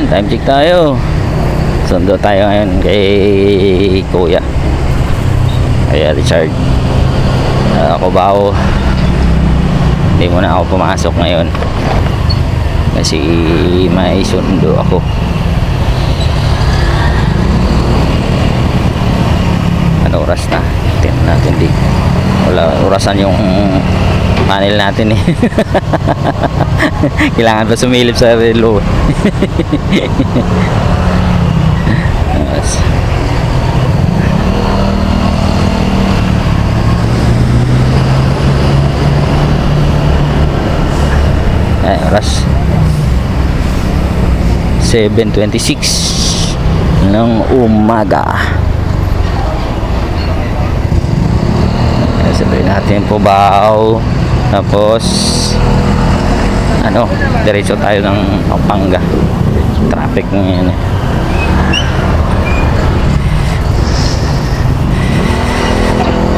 Yan, time check tayo. Sundo tayo ngayon kay Kuya. Kaya Richard. Uh, ako ba ako? Hindi muna ako pumasok ngayon. Kasi may sundo ako. Ano oras na? Tingnan natin di. Wala orasan yung panel natin eh. Kailangan pa sumilip sa relo. Ay, oras 7.26 ng umaga Sabihin natin po baw tapos ano diretso tayo ng Pampanga traffic ngayon eh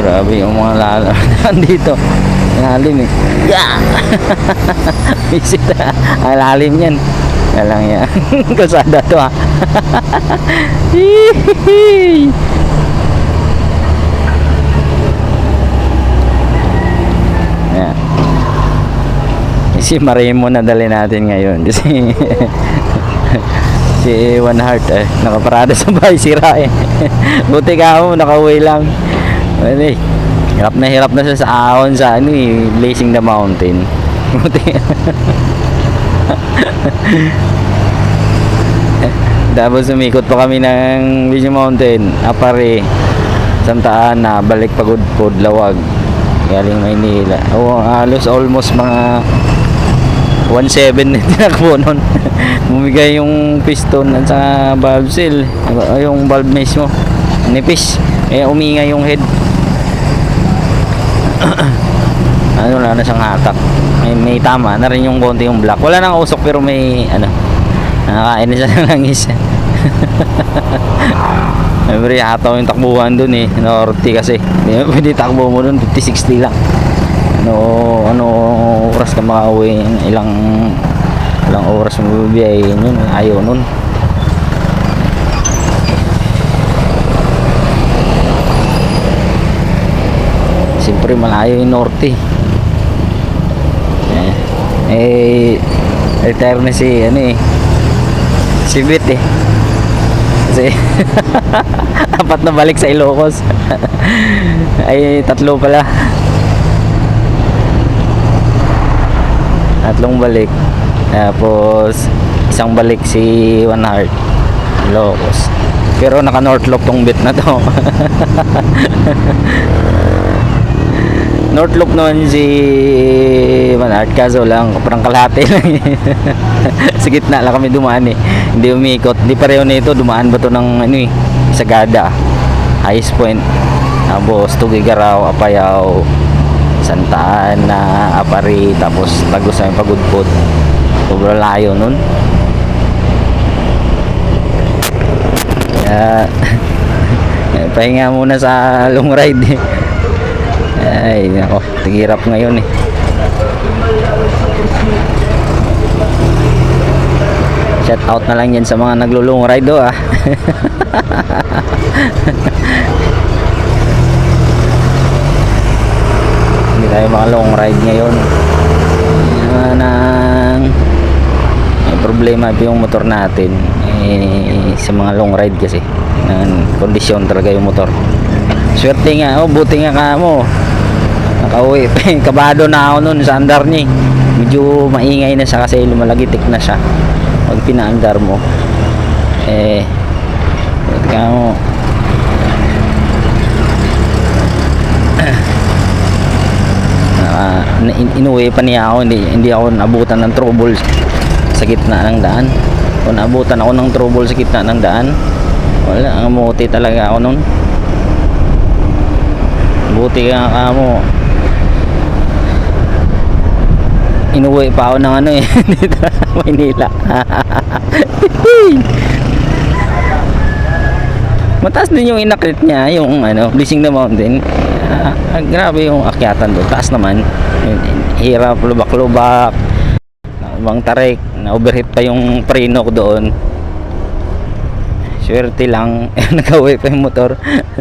Grabe yung mga lalaman dito. Lalim eh. Yeah! Visit Ang lalim yan. Yan lang yan. Kasada to ah. Hihihi. Yan. Si Marimo na dali natin ngayon. Kasi si One Heart eh, nakaparada sa bahay sira eh. Buti ka mo, nakauwi lang. Well, eh, hirap na hirap na siya sa ahon sa ano eh, Blazing the Mountain. Buti. Tapos umikot pa kami ng Blazing Mountain, Apare, Santa Ana, balik pagod pod lawag. Galing Maynila. O halos almost mga 1.7 na tinakbo nun. Bumigay yung piston at sa valve seal, yung valve mismo. Nipis. Eh umingay yung head. ano wala na siyang hatak may, may tama na rin yung konti yung black wala nang usok pero may ano nakakain na siya ng langis Siyempre, hataw yung takbuhan dun eh. Norte kasi. Pwede takbo mo dun, 50-60 lang. Ano, ano oras ka makauwi, ilang ilang oras mo bibiyahin yun, ayaw nun. Siyempre, malayo yung norte. Eh, eh retire na si, ano eh, si Bit eh. Kasi, apat na balik sa Ilocos. Ay, tatlo pala. Tatlong balik. Tapos, isang balik si One Heart. Ilocos. Pero naka North Loop tong bit na to. North Loop naman si One Heart. Kaso lang, parang kalahati lang. sa gitna lang kami dumaan eh. Hindi umikot. Hindi pareho nito. Dumaan ba to ng ano eh, Sagada. Highest Point. Tapos Tugigaraw, Apayaw, Santa Ana, Apari, tapos Lagos na yung Pagudpod. Sobrang layo nun. Kaya, pahinga muna sa long ride eh. Ay, nako, tigirap ngayon eh. Shout out na lang yan sa mga naglulong ride do ah. tayo mga long ride ngayon. Yan ang may problema pa yung motor natin. Eh, sa mga long ride kasi ng kondisyon talaga yung motor. Swerte nga oh buti nga ka mo. Nakauwi. Kabado na ako nun sa andar niya eh. medyo maingay na siya kasi lumalagitik na siya. Pag pinaandar mo eh buti nga mo In- inuwi pa niya ako. Hindi, hindi ako nabutan ng trouble sa gitna ng daan. Kung nabutan ako ng trouble sa gitna ng daan. Wala ang muti talaga ako nun. Buti nga ka mo. Inuwi pa ako ng ano eh. Dito sa Maynila. Mataas din yung inakit niya yung ano Blessing the Mountain grabe yung akyatan doon. Taas naman. Hirap lubak-lubak. Ibang tarik. Na overheat pa yung preno doon. Swerte lang. Nagawi pa yung motor.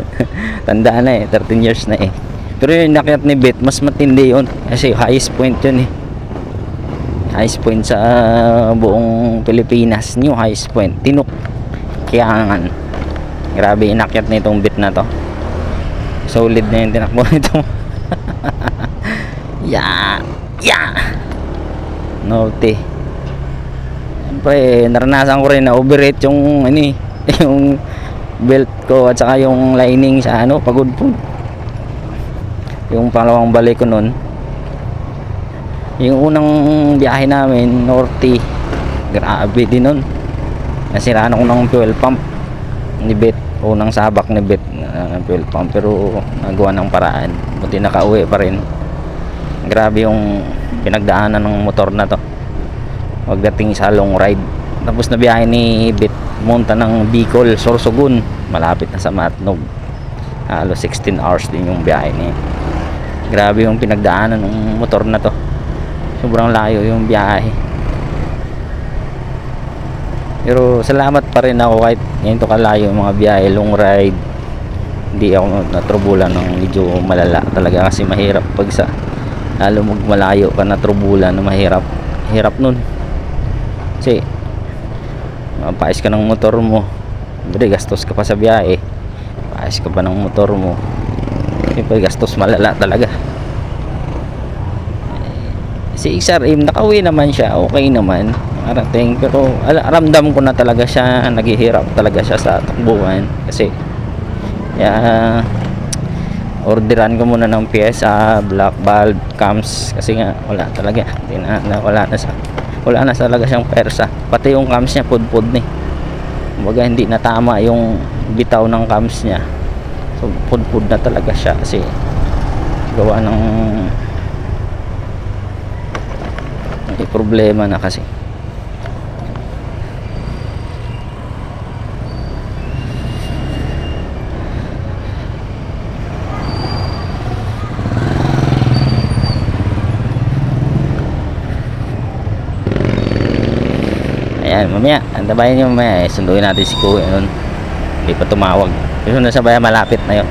Tandaan na eh. 13 years na eh. Pero yung nakyat ni Bet mas matindi yun. Kasi highest point yun eh. Highest point sa buong Pilipinas. New highest point. Tinuk kiyangan grabe inakyat na itong bit na to solid na yung tinakbo nito. Yeah. Yeah. Norte siyempre naranasan ko rin na overheat yung ano eh, yung belt ko at saka yung lining sa ano pagod po. Yung pangalawang balik ko nun. Yung unang biyahe namin norte grabe din nun. Nasiraan ako ng fuel pump ni Bet unang sabak ni Bet na fuel pump. Pero nagawa ng paraan. Buti nakauwi pa rin. Grabe yung pinagdaanan ng motor na to. Pagdating sa long ride. Tapos na biyahe ni Bet munta ng Bicol, Sorsogon. Malapit na sa Matnog. Halos 16 hours din yung biyahe niya. Grabe yung pinagdaanan ng motor na to. Sobrang layo yung biyahe. Pero salamat pa rin ako kahit ngayon to kalayo mga biyahe long ride hindi ako natrubulan ng medyo malala talaga kasi mahirap pag sa lalo mag malayo ka natrubulan na mahirap hirap nun. Kasi mapais ka ng motor mo. Bade, gastos ka pa sa biyahe. Paayos ka pa ng motor mo. Siyempre gastos malala talaga. Si XRM nakauwi naman siya. Okay naman. Arating pero ala, ramdam ko na talaga siya. Naghihirap talaga siya sa takbuhan. Kasi kaya orderan ko muna ng pyesa black bulb cams kasi nga wala talaga. Na, na, wala na sa wala na talaga siyang persa. Pati yung cams niya pudpud ni. Kumbaga hindi na tama yung bitaw ng cams niya. So pudpud na talaga siya kasi gawa ng may problema na kasi Ayan, mamaya, antabayan nyo mamaya, eh, sunduin natin si Kuya nun. Hindi pa tumawag. Yung nasa bayan, malapit na yun.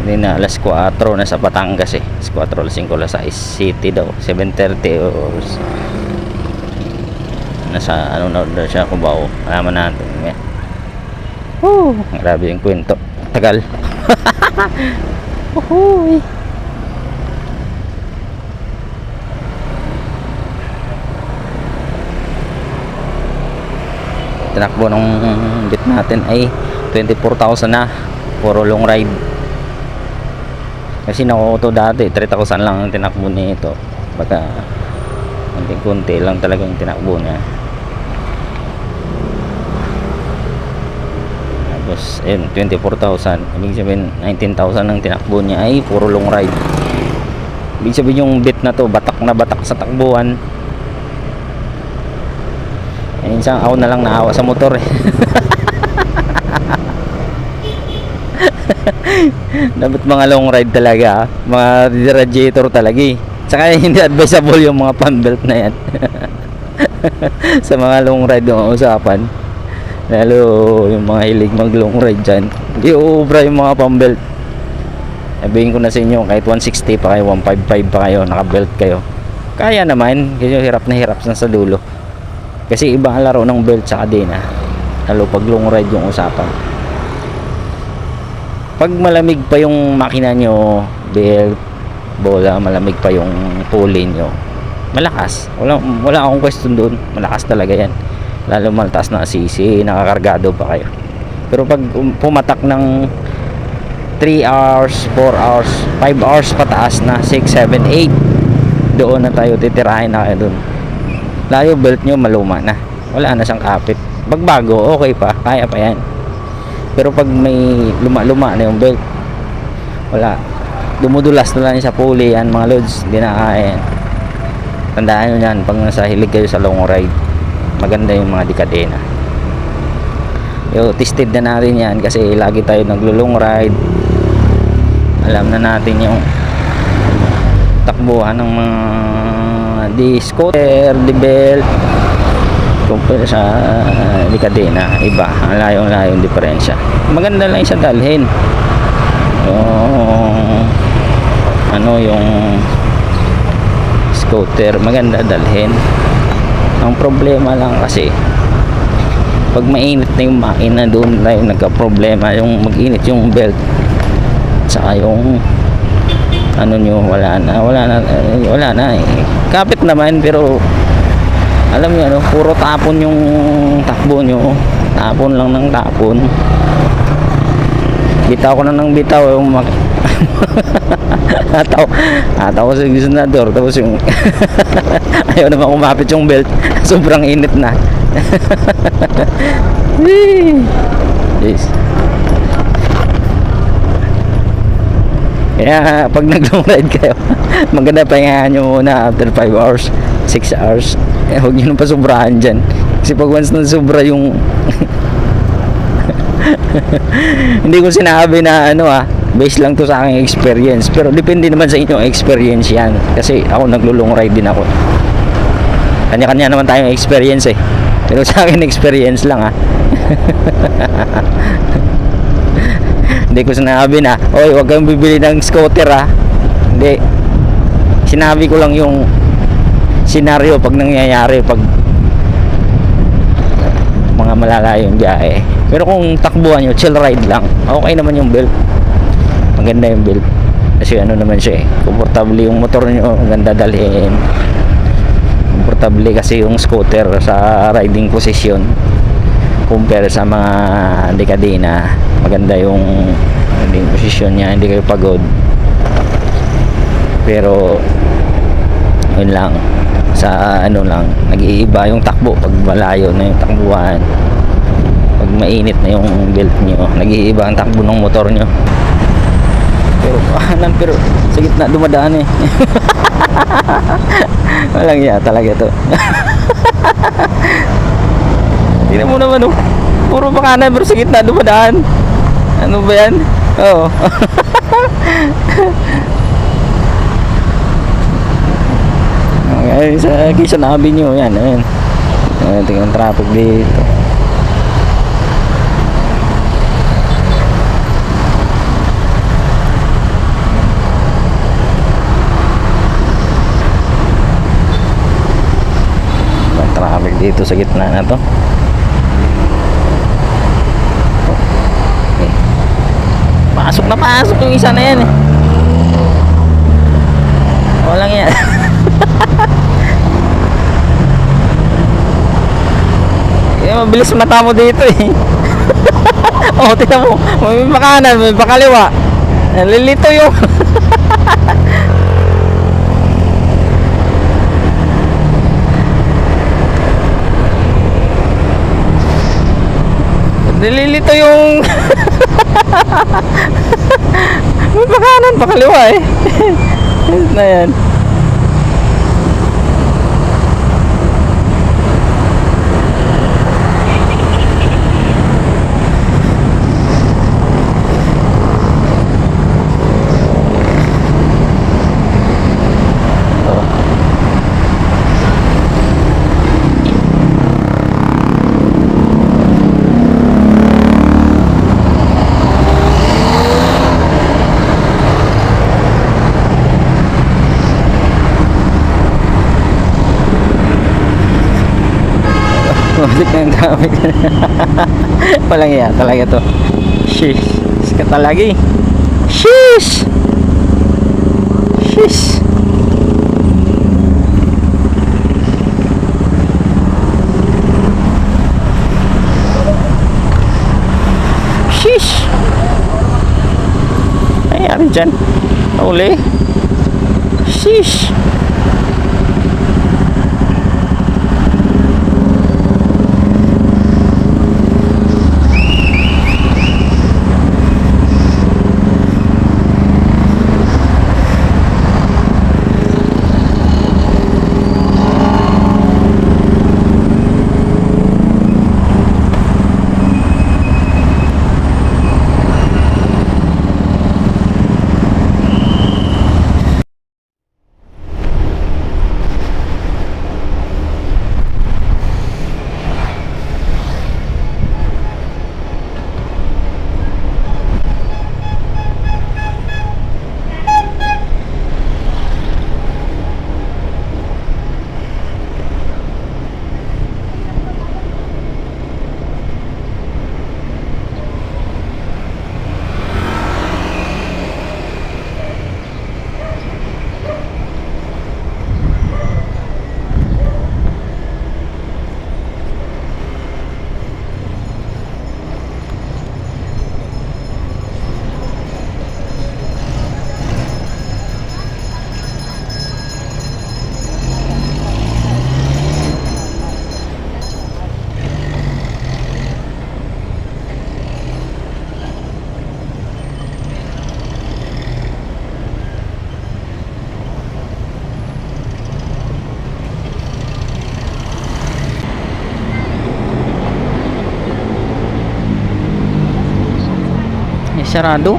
Hindi na, alas 4 na sa Batangas eh. Alas 4, alas 5, alas 6, city daw. 7.30 o... Nasa, ano na daw siya, Cubao. Alaman natin. Mamaya. Woo! Grabe yung kwento. Tagal. Uhuy! Tinakbo ng bit natin ay 24,000 na. Puro long ride. Kasi nakukuto dati 3,000 lang ang tinakbo nito. Baka konting kunti lang talaga yung tinakbo niya. Tapos ayun 24,000 ibig sabihin 19,000 ang tinakbo niya ay puro long ride. Ibig sabihin yung bit na to batak na batak sa takbuhan minsan ako na lang naawa sa motor eh. Dapat mga long ride talaga, ah. mga radiator talaga eh. Tsaka hindi advisable yung mga fan belt na yan. sa mga long ride yung usapan. Lalo yung mga hilig mag long ride dyan. Hindi uubra yung mga fan belt. Sabihin ko na sa inyo, kahit 160 pa kayo, 155 pa kayo, naka-belt kayo. Kaya naman, kasi hirap na hirap na sa dulo. Kasi iba ang laro ng belt sa kadena. Lalo pag long ride yung usapan. Pag malamig pa yung makina nyo, belt, bola, malamig pa yung pulley nyo, malakas. Wala, wala akong question doon. Malakas talaga yan. Lalo maltaas na CC, nakakargado pa kayo. Pero pag um- pumatak ng 3 hours, 4 hours, 5 hours pataas na, 6, 7, 8, doon na tayo titirahin na kayo doon layo belt nyo maluma na. Wala na siyang kapit. Pag bago okay pa. Kaya pa yan. Pero pag may luma luma na yung belt wala. Dumudulas na lang sa pulley yan mga loads hindi na kaya yan. Tandaan nyo yan pag nasa hilig kayo sa long ride maganda yung mga dekadena. Yo tested na natin yan kasi lagi tayo naglo long ride. Alam na natin yung takbuhan ng mga di scooter, di belt. Compare sa uh, Licadena iba. Ang layong layong diferensya. Maganda lang siya dalhin. Yung ano yung scooter maganda dalhin. Ang problema lang kasi pag mainit na yung makina doon tayo nagka-problema. Yung mag-init yung belt saka yung ano nyo wala na wala na eh, wala na eh. kapit naman pero alam niyo ano puro tapon yung takbo nyo. Tapon lang ng tapon. Bitaw ko na ng bitaw yung mak ataw ataw ko sa senador tapos yung ayaw naman kumapit yung belt. Sobrang init na. Yes kaya pag nag long ride kayo maganda pahingahan nyo muna after 5 hours 6 hours. Eh, huwag nyo nang pasobrahan dyan. Kasi pag once na sobra yung hindi ko sinabi na ano ah based lang to sa aking experience. Pero depende naman sa inyong experience yan. Kasi ako naglo-long ride din ako. Kanya-kanya naman tayong experience eh. Pero sa akin experience lang ah hindi ko sinabi na oy huwag kayong bibili ng scooter ah. Hindi. Sinabi ko lang yung senaryo pag nangyayari pag mga malalayong biyahe. Pero kung takbuhan nyo chill ride lang. Okay naman yung belt maganda yung belt kasi ano naman siya eh komportable yung motor nyo maganda dalhin. Komportable kasi yung scooter sa riding position compare sa mga dekadena maganda yung riding position niya hindi kayo pagod. Pero yun lang. Sa ano lang nag-iiba yung takbo pag malayo na yung takbuhan. Pag mainit na yung belt nyo nag-iiba ang takbo ng motor nyo pero kanan pero sa gitna dumadaan eh. Walang iya talaga to tingnan mo naman oh puro pa kanan pero sa gitna dumadaan ano ba yan oo Okay, sa Quezon Avenue, yan, ayan. Ayan, tingnan traffic dito. Ang traffic dito sa gitna na to. Okay. Pasok na pasok yung isa na yan eh. Walang yan. Eh, mabilis mata mo dito eh. oh, tingnan mo. May makanan, may pakaliwa. Lilito yung... Nililito yung... may makanan, pakaliwa eh. Na yan. Mabutik na yung traffic. Walang iya talaga to. Sheesh. Sikat talaga eh. Sheesh! Sheesh! Sheesh! Nangyari dyan? Uli? Sheesh! Grabe sarado?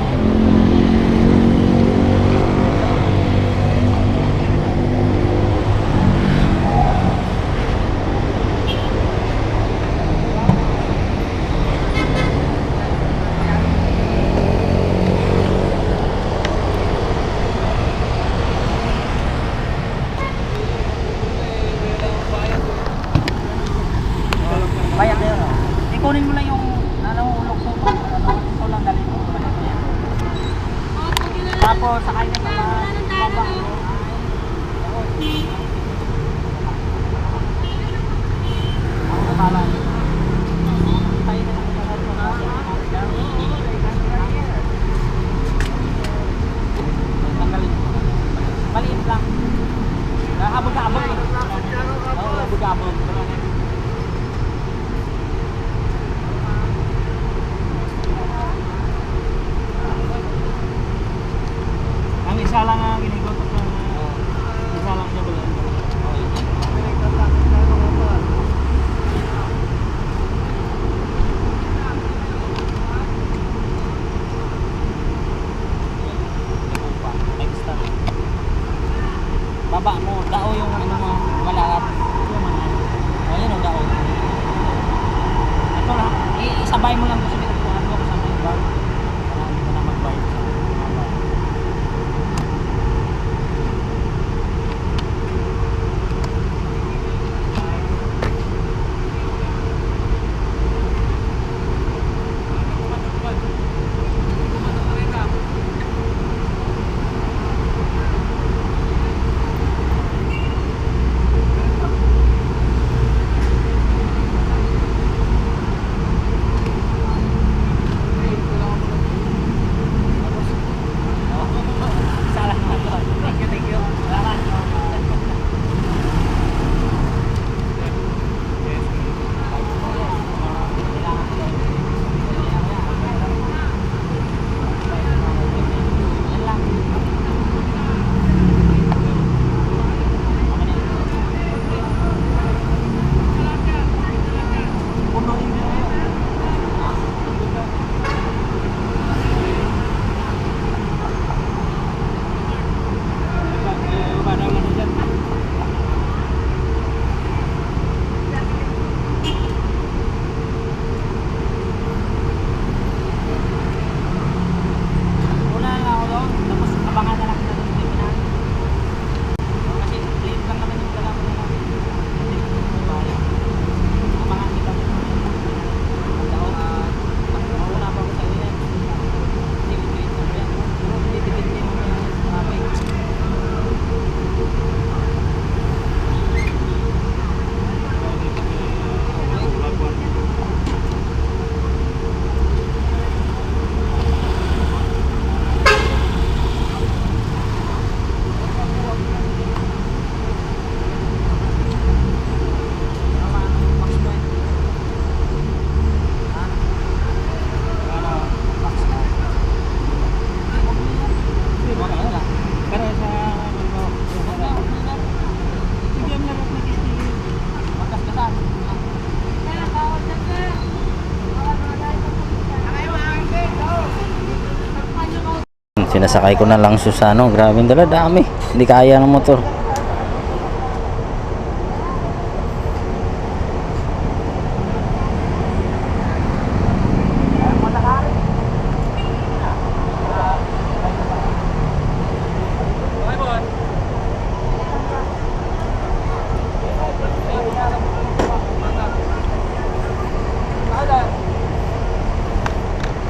Hmm, sinasakay ko na lang Susano grabe dala dami. Hindi kaya ng motor.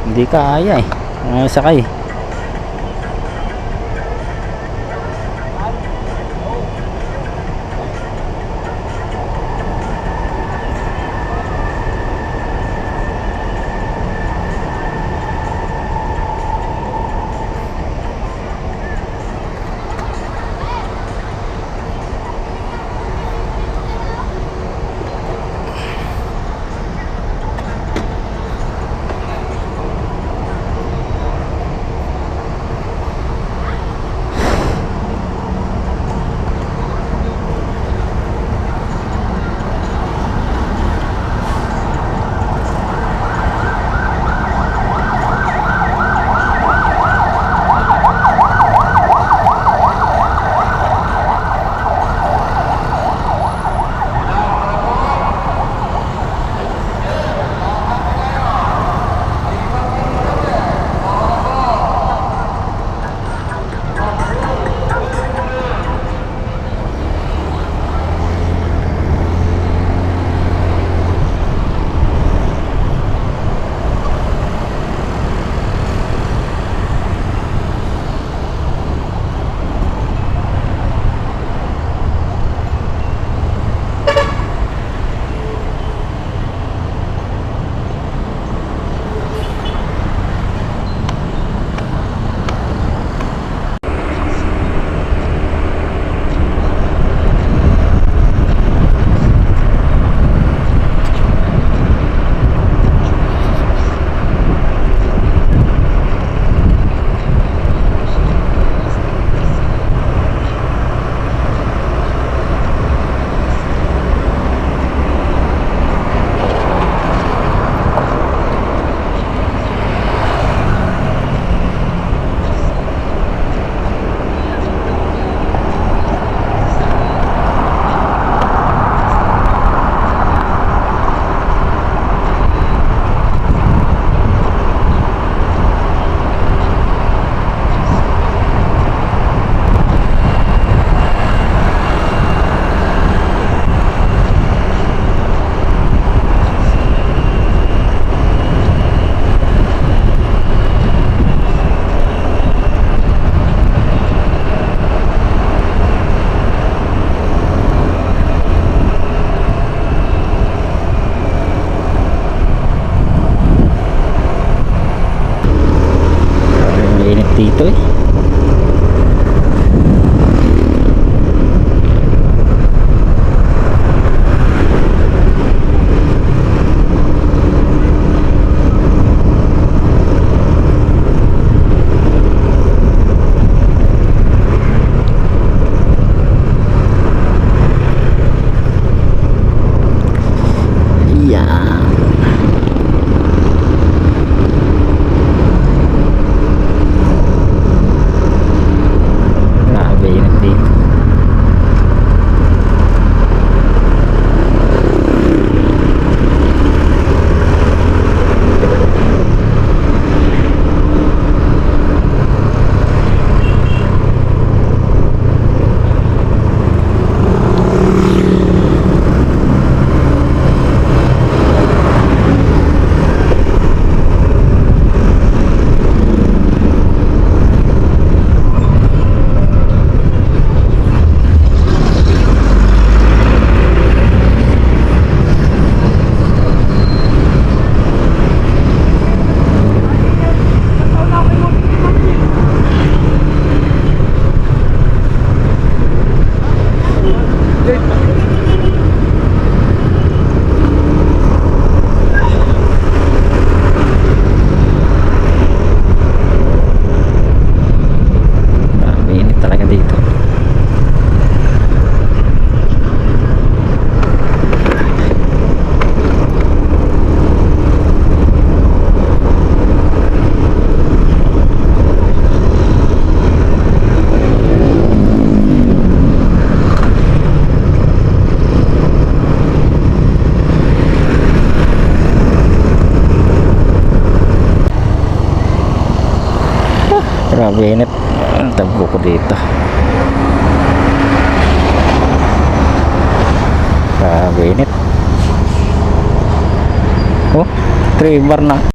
Hindi kaya eh. Uh, sakay. dito eh. Grabe